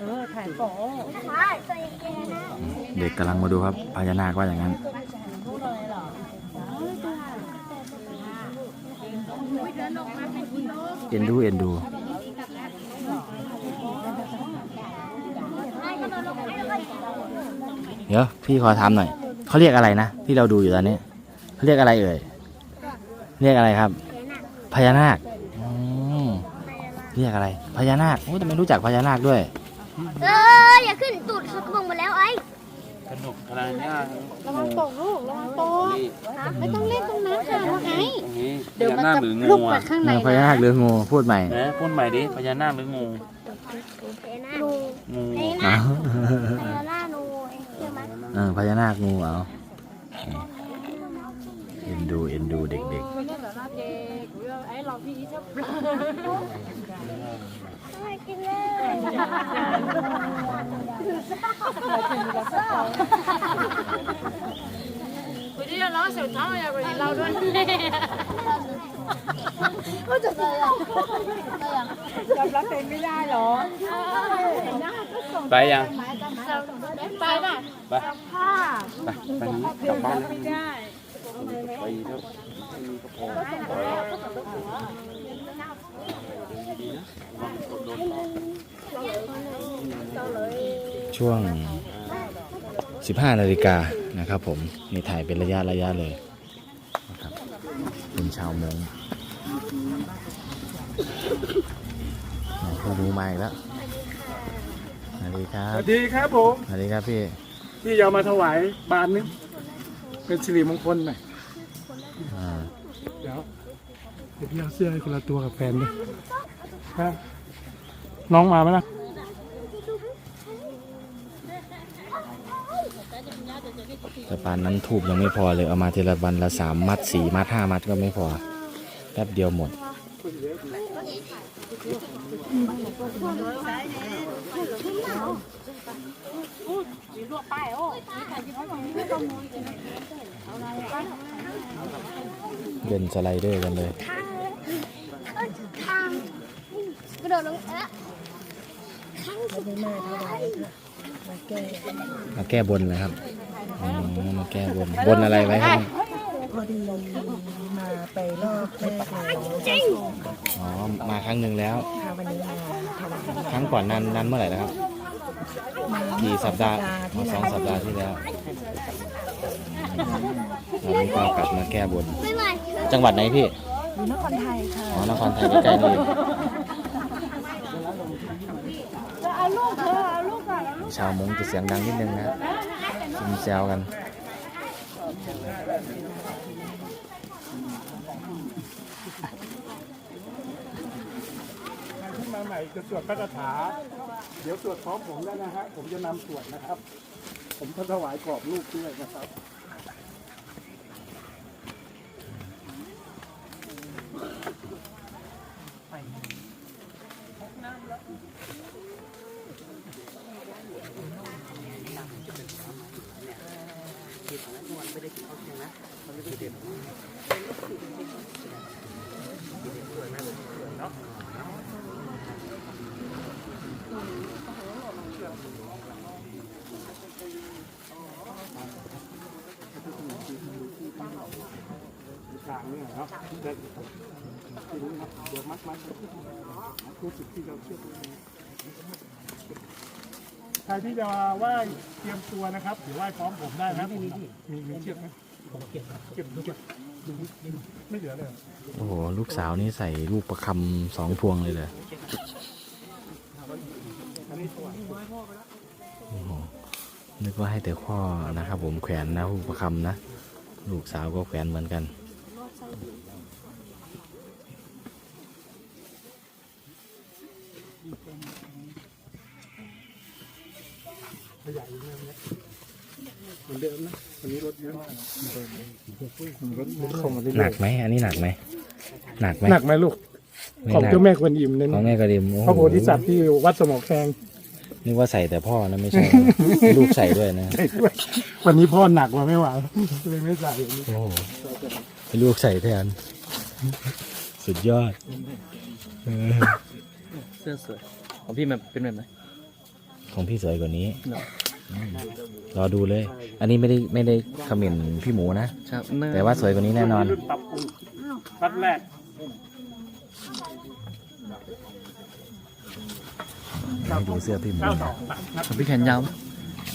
เออถ่ายโปอเด็กกำลังมาดูครับพญานาคว่าอย่างนั้น เอ็นดูเอ็นดู เดี๋ยวพี่ขอถามหน่อยเขาเรียกอะไรนะที่เราดูอยู่ตอนนี้เขาเรียกอะไรเอ่ย เรียกอะไรครับ พญานาคเรียกอะไร พญานาคโอ้แต่ไม่รู้จักพญานาคด้วย เอออย่าขึ้นตูดเขากระบงหมดแล้วไอ้สนุกอะไรเนี่ยระวังตกลูกระวังตกนี่ไม่ต้องเล่นตรงนั้นค่ะว่าไงตรงนี้พเดี๋ยวญามันนาคจะหรือลุงูกไปอะข้างในพญานาคหรืองูพูดใหม่นะพูดใหม่ดิพญานาคหรืองูนูงูไอ้อ้านะวไอ้หน้านูใช่ไหมเออพญานาคงูเอาเอ็นดูเอ็นดูเด็ก ไม่กินเลยไปยังไปป่ะไปไปไปนี้กลับบ้านแล้วไปเถอะไม่มีกระโปรง ๆ ช่วง 15 นาฬิกานะครับผมนี่ถ่ายเป็นระยะระยะเลยนะครับเป็นชาวมงผู้รู้มาอีกแล้วสวัสดีครัสบวัสดีครับผมสวัสดีครับพี่ที่จะเอามาถวายบานนึงเป็นสิริมงคลหน่อยอ่าเดี๋ยวเดี๋ยวพี่เอาเสื้อให้คนละตัวกับแฟนด้วยครับน้องมาไหมล่ะ แต่ ปานนั้นทูบยังไม่พอเลยเอามาทีละวันละสามมัดสี่มัดห้ามัดก็ไม่พอแป๊บเดียวหมดเล่นสไลเดอร์กันเลยกระโดดลงเอ๊ะข้างสุดท้ายมาแก้บนเลยครับ อ๋อมาแก้บนบนอะไรไว้ครับพอดีมาไปรอบแรกแล้วอ๋อมาครั้งหนึ่งแล้ว ค่ะวันนี้มาถวายครั้งก่อนนั้นนั้นเมื่อไหร่นะครับ กี่สัปดาห์อ๋อสองสัปดาห์ที่แล้ววันนี้ก็กลับมาแก้บน จังหวัดไหนพี่อยู่นครไทยค่ะอ๋อนครไทยใกล้ๆนี่ชาวมงจะเสียงดังนิดนึงนะ ซุมแซวกัน ขึ้นมาใหม่จะสวดพระคาถา เดี๋ยวสวดพร้อมผมแล้วนะฮะ ผมจะนำสวดนะครับ ผมจะถวายกรอบลูกด้วยนะครับางเนี่ยเดี๋ยวที่นี้ครับเดี๋ยวมัดมัดรู้สึกที่เราเชื่อใครที่จะไหว้เตรียมตัวนะครับเดี๋ยวไหว้พร้อมผมได้นะมีมีมีเชือกไหมผมเก็บเก็บเก็บไม่เหลือเลยโอ้โหลูกสาวนี่ใส่ลูกประคำสองพวงเลยเลยนึกว่าให้แต่ข้อนะครับ ผมแขวนนะลูกประคำนะ ลูกสาวก็แขวนเหมือนกัน อนเดิมนะวันนี้รถเยอะมากรถรถเข้ามาเรื่อยๆหนักไหมอันนี้หนักไหมหนักไหมหนักไหมลูก ไม่ของหนักเจ้าแม่กวนอิมเน้นของแม่กระดิมโอ้พระโพโหธิสัตว์ที่วัดสมอแคงนึกว่าใส่แต่พ่อนะไม่ใช่ ลูกใส่ด้วยนะใส่ด้วยวันนี้พ่อหนักมาไม่ไหวเลยไม่ใส่โอ้โหให้ลูกใส่แทน สุดยอดเออเสื้อสวยของพี่มันเป็นแบบไหนของพี่สวยกว่านี้เหรออืม รอดูเลย อันนี้ไม่ได้ไม่ได้คอมเมนต์พี่หมูนะ ครับแต่ว่าสวยกว่านี้แน่นอน รุ่นปรับปรุงรัดแรกให้ดูเสื้อพี่หมูเก้านะสองนะของพี่แขนยาวไหม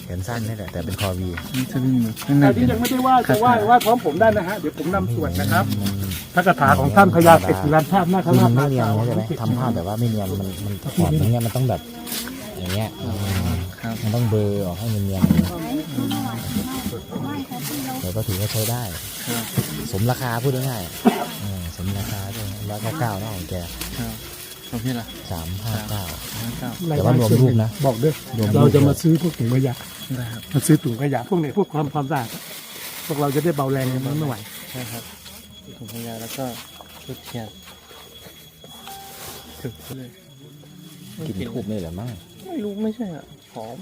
แขนสั้นนี่แหละแต่เป็นคอวีนี่จะมีข้างในใครที่เป็นยังไม่ได้ไหว่าจะไหว้ไหว้พร้อมผมได้นะฮะ เดี๋ยวผมนำสวดนะครับมันพระคาถาของท่านพญาเกศรันธาตุนาคคือรามัชนไม่เนียนเข้าใจไหมทำภาพแต่ว่าไม่เนียนมันมันประกอบอย่างเงี้ยมันต้องแบบ อย่างเงี้ยครับ มันต้องเบลอออกให้เนียนๆแต่ก็ถือว่าใช้ได้ครับสมราคาพูดง่ายๆเออสมราคาด้วยร้อยเก้าเก้าเนาะของแกครับของพี่ล่ะสามห้าเก้าห้าเก้าแต่ว่ารวมรูปนะ บอกด้วยรวมรูปเราจะมาซื้อพวกถุงขยะได้ครับมาซื้อถุงขยะพวกเนี้พวกความความสะอาดพวกเราจะได้เบาแรงกันไม่ไหวใช่ครับถุงขยะแล้วก็ชุดเทียนถึงเลยกินทูบนี่แหละมั้งไม่รู้ไม่ใช่อะ หอม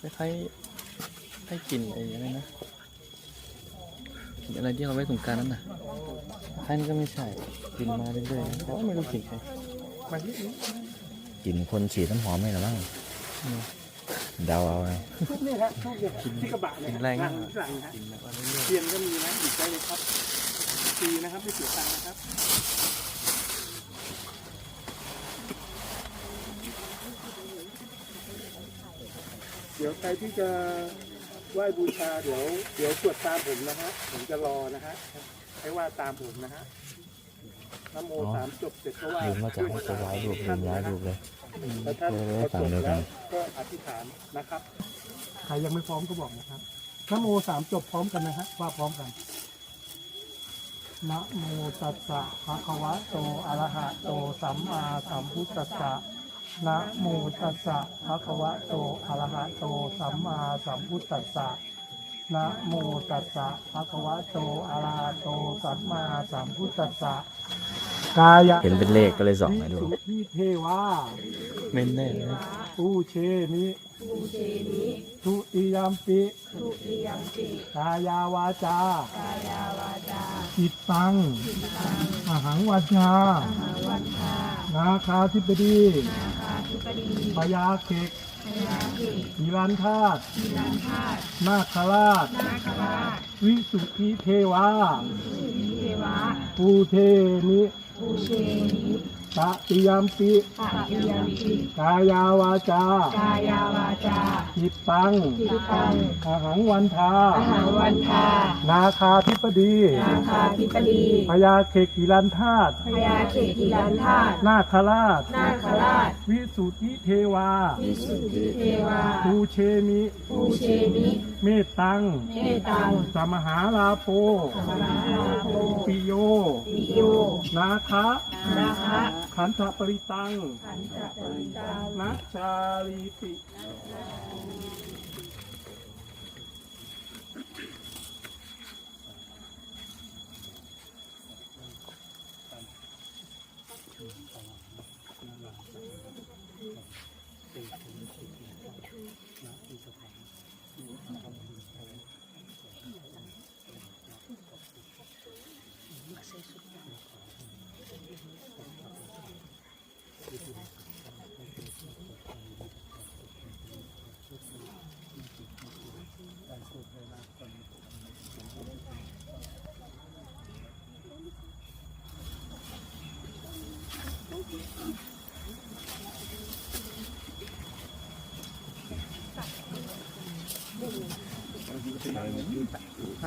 คล้ายๆให้กลิ่นไอ้อะไรนะกลิ่นอะไรที่เราไว้สงกรารนั่นน่ะท้ายนี้ก็ไม่ใช่กลิ่นมาเรื่อยๆแต่ว่าไม่รู้กลิ่นใครมาที่นี่กินคนฉีดน้ำหอมนี่แหละมั้งอืมเดาเอาไงทุกนี่ครับทุกเนี่ยที่กระบะเนี่ยกินแรงมากหลังนะกลิ่นแบบว่าเรื่อยเทียนก็มีนะหยิบได้เลยครับฟรีนะครับไม่เสียตังค์นะครับ ดี๋ยวใครที่จะไหว้บูชาเดี๋ยวเดี๋ยวสวดตามผมนะฮะผมจะรอนะฮะให้ว่าตามผมนะฮะนะโมสามจบเสร็จก็ว่าลืมว่าจะให้ไปย้ายรูปลืมย้ายรูปเลย แล้วท่านเออพอฝั่จงบเดียวกัแล้นวก็อธิษฐานนะครับใครยังไม่พร้อมก็บอกนะครับนะโมสามจบพร้อมกันนะฮะว่าพร้อมกันนะโมตัสสะภะคะวะโตอะระหะโตสัมมาสัมพุทธัสสะ นะโมตัสสะภะคะวะโตอะระหะโตสัมมาสัมพุทธัสสะนะโมตัสสะภะคะวะโตอะระหะโตสัมมาสัมพุทธัสสะกายะเห็นเป็นเลขก็เลยส่องให้ดูสุขีเทวาๆเมนแน่เลยปูเชมิทุติยามปิกายาวาจากจิตตังอหังวัชชานาคาธิปดี พยาเขกนิรันธาตุนาคราช วิสุทธิเทวาปูเท มิตติยามปิกายาวาจา กายาวาจาจิตตังจิตตังอหังวันทาอาหารวันทา นาคาธิปดีนาคาธิปดีพยาเขกิรันธาตุพญาเขกิรันธาตุนาคราชนาคราช วิสุทธิเทวา วิสุทธิเทวาภูเชมิภูเชมิ เมตตัง เมตตัง สมหาลาโปสมหาโพปิโย ปิโย นาคะนาคะขันธปริตัง ขันธปริตังนัชชาลีติ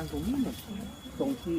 ทางตรงนี้หมดตรงที่